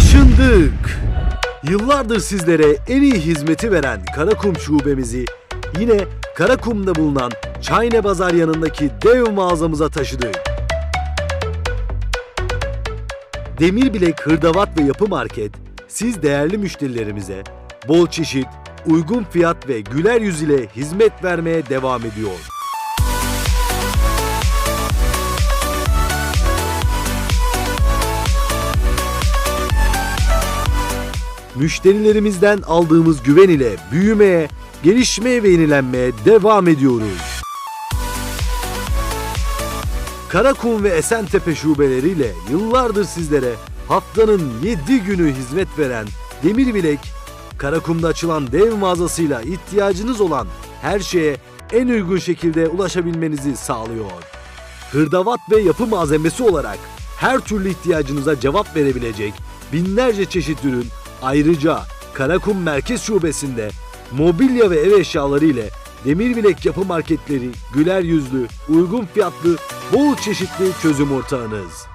Taşındık. Yıllardır sizlere en iyi hizmeti veren Karakum şubemizi yine Karakum'da bulunan Çayne Bazar yanındaki dev mağazamıza taşıdık. Demir Bilek Hırdavat ve Yapı Market, siz değerli müşterilerimize bol çeşit, uygun fiyat ve güler yüz ile hizmet vermeye devam ediyor. Müşterilerimizden aldığımız güven ile büyümeye, gelişmeye ve yenilenmeye devam ediyoruz. Karakum ve Esentepe şubeleriyle yıllardır sizlere haftanın 7 günü hizmet veren Demir Bilek, Karakum'da açılan dev mağazasıyla ihtiyacınız olan her şeye en uygun şekilde ulaşabilmenizi sağlıyor. Hırdavat ve yapı malzemesi olarak her türlü ihtiyacınıza cevap verebilecek binlerce çeşit ürün ayrıca Karakum Merkez Şubesi'nde mobilya ve ev eşyaları ile Demir Bilek Yapı Marketleri güler yüzlü, uygun fiyatlı, bol çeşitli çözüm ortağınız.